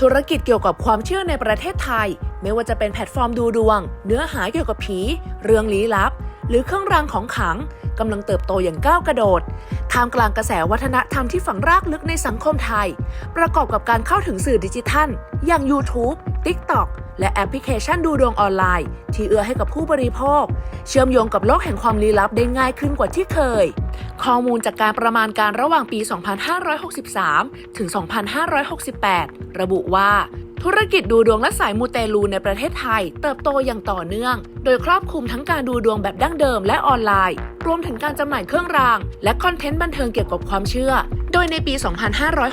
ธุรกิจเกี่ยวกับความเชื่อในประเทศไทย ไม่ว่าจะเป็นแพลตฟอร์มดูดวง เนื้อหาเกี่ยวกับผี เรื่องลี้ลับ หรือเครื่องรางของขลังกำลังเติบโตอย่างก้าวกระโดดท่ามกลางกระแสวัฒนธรรมที่ฝังรากลึกในสังคมไทย ประกอบกับการเข้าถึงสื่อดิจิทัล อย่าง YouTube, TikTok และแอปพลิเคชันดูดวงออนไลน์ ที่เอื้อให้กับผู้บริโภค เชื่อมโยงกับโลกแห่งความลี้ลับได้ง่ายขึ้นกว่าที่เคย ข้อมูลจากการประมาณการระหว่างปี 2563 ถึง 2568 ระบุว่าธุรกิจดูดวงและสายมูเตลูในประเทศไทย เติบโตอย่างต่อเนื่อง โดยครอบคลุมทั้งการดูดวงแบบดั้งเดิมและออนไลน์ รวมถึงการจำหน่ายเครื่องราง และคอนเทนต์บันเทิงเกี่ยวกับความเชื่อ โดยในปี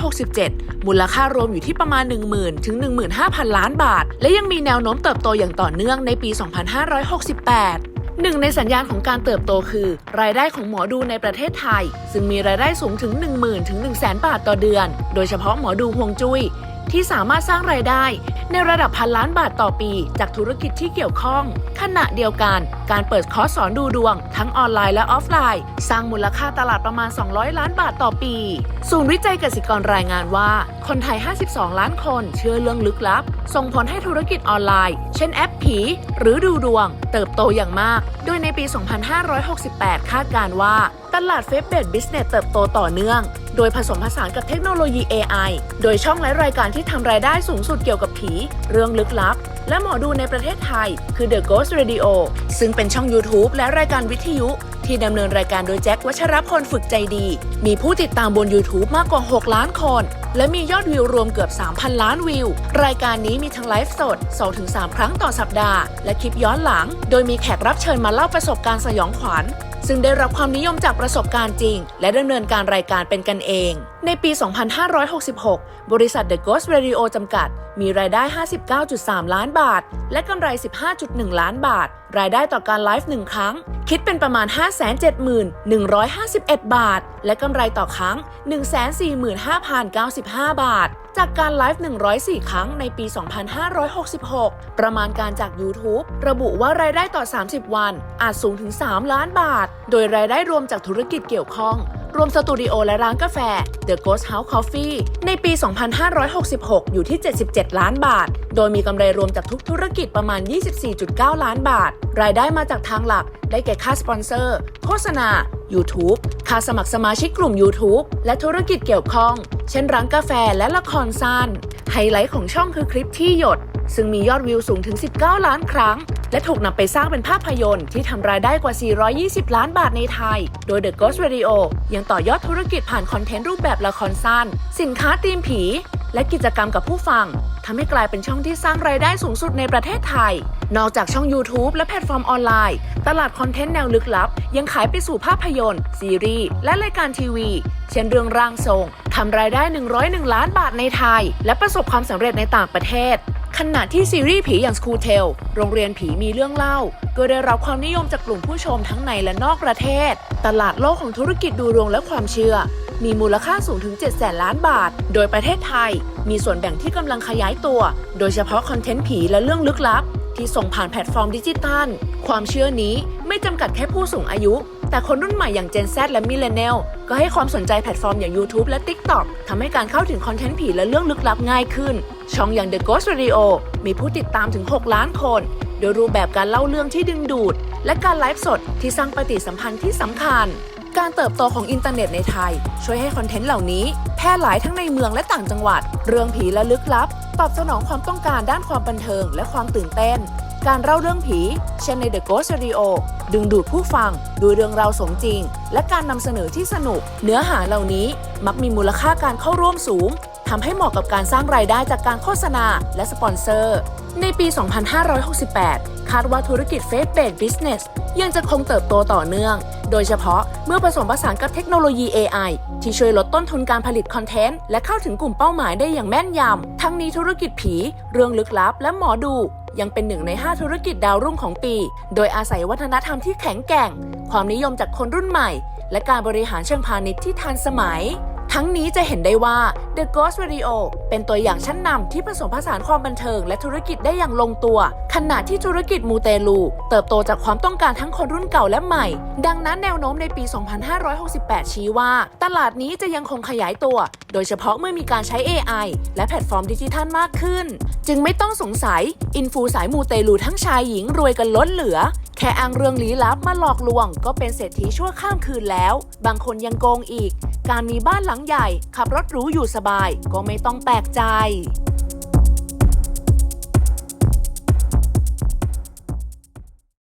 2567 มูลค่ารวมอยู่ที่ประมาณ 10,000 ถึง 15,000 ล้านบาท และยังมีแนวโน้มเติบโตอย่างต่อเนื่องในปี 2568 หนึ่งในสัญญาณของการเติบโตคือ รายได้ของหมอดูในประเทศไทย ซึ่งมีรายได้สูงถึง 10,000 ถึง 100,000 บาทต่อเดือน โดยเฉพาะหมอดูฮวงจุ้ย ที่สามารถสร้างรายได้ ในระดับพันล้านบาทต่อปี จากธุรกิจที่เกี่ยวข้อง ขณะเดียวกัน การเปิดคอร์สสอนดูดวง ทั้งออนไลน์และออฟไลน์ สร้างมูลค่าตลาดประมาณ 200 ล้านบาทต่อปี ศูนย์วิจัยเกสิกรรายงานว่า คนไทย 52 ล้านคนเชื่อเรื่องลึกลับ ส่งผลให้ธุรกิจออนไลน์ เช่นแอปผี หรือดูดวง เติบโตอย่างมาก โดยในปี 2568 คาดการว่า ตลาดเฟซเบดบิสเนสเติบโตต่อเนื่อง โดยผสมผสานกับเทคโนโลยี AI โดยช่องและรายการที่ทำรายได้สูงสุดเกี่ยวกับผี เรื่องลึกลับ และหมอดูในประเทศไทย คือ The Ghost Radio ซึ่งเป็นช่อง YouTube และรายการวิทยุ ที่ดำเนินรายการโดยแจ็ควัชรพลฝึกใจดี มีผู้ติดตามบน YouTube มากกว่า 6 ล้านคน และมียอดวิวรวมเกือบ 3,000 ล้านวิว รายการนี้มีทั้งไลฟ์สด 2-3 ครั้งต่อสัปดาห์ และคลิปย้อนหลัง โดยมีแขกรับเชิญมาเล่าประสบการณ์สยองขวัญ ซึ่งได้รับความนิยมจากประสบการณ์จริง และดำเนินการรายการเป็นกันเอง ในปี 2566 บริษัท The Ghost Radio จำกัด มีรายได้ 59.3 ล้านบาท และกำไร 15.1 ล้านบาท รายได้ต่อการไลฟ์1ครั้ง คิดเป็นประมาณ 571,151 บาท และกำไรต่อครั้ง 145,095 บาท จากการไลฟ์ 104 ครั้งในปี 2566 ประมาณการจาก YouTube ระบุว่ารายได้ต่อ 30 วัน อาจสูงถึง 3 ล้านบาท โดยรายได้รวมจากธุรกิจเกี่ยวข้อง รวมสตูดิโอและร้านกาแฟ The Ghost House Coffee ในปี 2566 อยู่ที่ 77 ล้านบาท โดยมีกำไรรวมจากทุกธุรกิจประมาณ 24.9 ล้านบาท รายได้มาจากทางหลัก ได้แก่ค่าสปอนเซอร์ โฆษณา YouTube ค่าสมัครสมาชิกกลุ่ม YouTube และธุรกิจเกี่ยวข้อง เช่นร้านกาแฟและละครสั้นไฮไลท์ของช่องคือคลิปที่หยด ซึ่งมียอดวิวสูงถึง 19 ล้านครั้ง และถูกนำไปสร้างเป็นภาพยนตร์ที่ทำรายได้กว่า 420 ล้านบาทในไทย โดย The Ghost Radio ยังต่อยอดธุรกิจผ่านคอนเทนต์รูปแบบละครสั้น สินค้าธีมผี และกิจกรรมกับผู้ฟังทำให้กลายเป็นช่องที่สร้างรายได้สูงสุดในประเทศไทย นอกจากช่อง YouTube และแพลตฟอร์มออนไลน์ ตลาดคอนเทนต์แนวลึกลับ ยังขายไปสู่ภาพยนตร์ ซีรีส์ และรายการทีวี เช่นเรื่องร่างทรงทำรายได้ 101 ล้านบาทในไทย และประสบความสำเร็จในต่างประเทศ ขณะที่ซีรีส์ผีอย่าง School Tale โรงเรียนผีมีเรื่องเล่า ก็ได้รับความนิยมจากกลุ่มผู้ชมทั้งในและนอกประเทศ ตลาดโลกของธุรกิจดูดวงและความเชื่อ มีมูลค่าสูงถึง 7 แสนล้านบาท โดยประเทศไทย มีส่วนแบ่งที่กำลังขยายตัว โดยเฉพาะคอนเทนต์ผีและเรื่องลึกลับ ที่ส่งผ่านแพลตฟอร์มดิจิทัล ความเชื่อนี้ไม่จำกัดแค่ผู้สูงอายุ แต่คนรุ่นใหม่อย่าง Gen Z และ Millennial ก็ให้ความสนใจแพลตฟอร์มอย่าง YouTube และ TikTok ทำให้การเข้าถึงคอนเทนต์ผีและเรื่องลึกลับง่ายขึ้น ช่องอย่าง The Ghost Radio มีผู้ติดตามถึง 6 ล้านคน โดยรูปแบบการเล่าเรื่องที่ดึงดูด และการไลฟ์สดที่สร้างปฏิสัมพันธ์ที่สำคัญ การเติบโตของอินเทอร์เน็ตในไทย ช่วยให้คอนเทนต์เหล่านี้ แพร่หลายทั้งในเมืองและต่างจังหวัด เรื่องผีและลึกลับ ตอบสนองความต้องการด้านความบันเทิงและความตื่นเต้น การเล่าเรื่องผี เช่นใน The Ghost Radio ดึงดูดผู้ฟังด้วยเรื่องราวสมจริง และการนำเสนอที่สนุก เนื้อหาเหล่านี้มักมีมูลค่าการเข้าร่วมสูงทำให้เหมาะกับการสร้างรายได้จากการโฆษณาและสปอนเซอร์ ในปี 2568 คาดว่าธุรกิจ Face Based Business ยังจะคงเติบโตต่อเนื่อง โดยเฉพาะเมื่อผสมผสานกับเทคโนโลยี AI ที่ช่วยลดต้นทุนการผลิตคอนเทนต์ และเข้าถึงกลุ่มเป้าหมายได้อย่างแม่นยำ ทั้งนี้ธุรกิจผี เรื่องลึกลับ และหมอดู ยังเป็นหนึ่งใน 5 ธุรกิจดาวรุ่งของปี โดยอาศัยวัฒนธรรมที่แข็งแกร่ง ความนิยมจากคนรุ่นใหม่ และการบริหารเชิงพาณิชย์ที่ทันสมัย ทั้งนี้จะเห็นได้ว่า The Ghost Radio เป็นตัวอย่างชั้นนำที่ผสมผสานความบันเทิงและธุรกิจได้อย่างลงตัว ขณะที่ธุรกิจมูเตลู เติบโตจากความต้องการทั้งคนรุ่นเก่าและใหม่ ดังนั้นแนวโน้มในปี 2568 ชี้ว่า ตลาดนี้จะยังคงขยายตัว โดยเฉพาะเมื่อมีการใช้ AI และแพลตฟอร์มดิจิทัลมากขึ้น จึงไม่ต้องสงสัย อินฟูสายมูเตลูทั้งชายหญิงรวยกันล้นเหลือ ค่อ้างเรื่องลี้ลับมาหลอกลวง ก็เป็นเศรษฐีชั่วข้ามคืนแล้ว บางคนยังโกงอีก การมีบ้านหลังใหญ่ ขับรถหรูอยู่สบาย ก็ไม่ต้องแปลกใจ